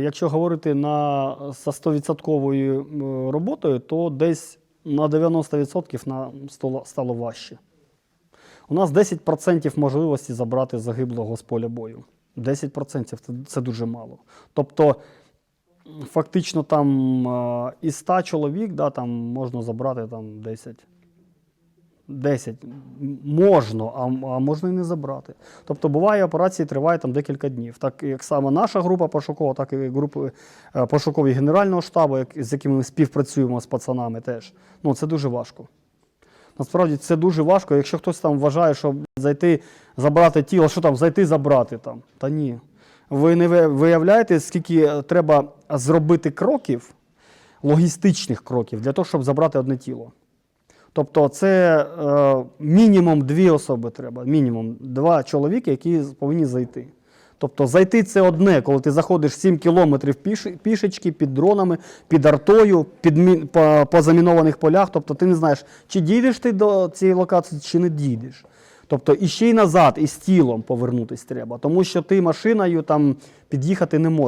Якщо говорити на за 100% роботою, то десь на 90% на стало, важче. У нас 10% можливості забрати загиблого з поля бою. 10% це, це дуже мало. Тобто, фактично там е, із 100 чоловік да, там можна забрати там 10. 10 можна, а, а можна і не забрати. Тобто буває, операції тривають там декілька днів. Так як саме наша група пошукова, так і групи е, пошукові Генерального штабу, як, з якими ми співпрацюємо з пацанами теж. Ну, це дуже важко. Насправді це дуже важко. Якщо хтось там вважає, що зайти, забрати тіло, що там, зайти, забрати там. Та ні. Ви не виявляєте, скільки треба зробити кроків, логістичних кроків, для того, щоб забрати одне тіло. Тобто це е, мінімум дві особи треба, мінімум два чоловіки, які повинні зайти. Тобто зайти це одне, коли ти заходиш 7 кілометрів піш, пішечки під дронами, під артою, під, по, по замінованих полях. Тобто ти не знаєш, чи дійдеш ти до цієї локації, чи не дійдеш. Тобто і ще й назад, і з тілом повернутися треба, тому що ти машиною там під'їхати не можеш.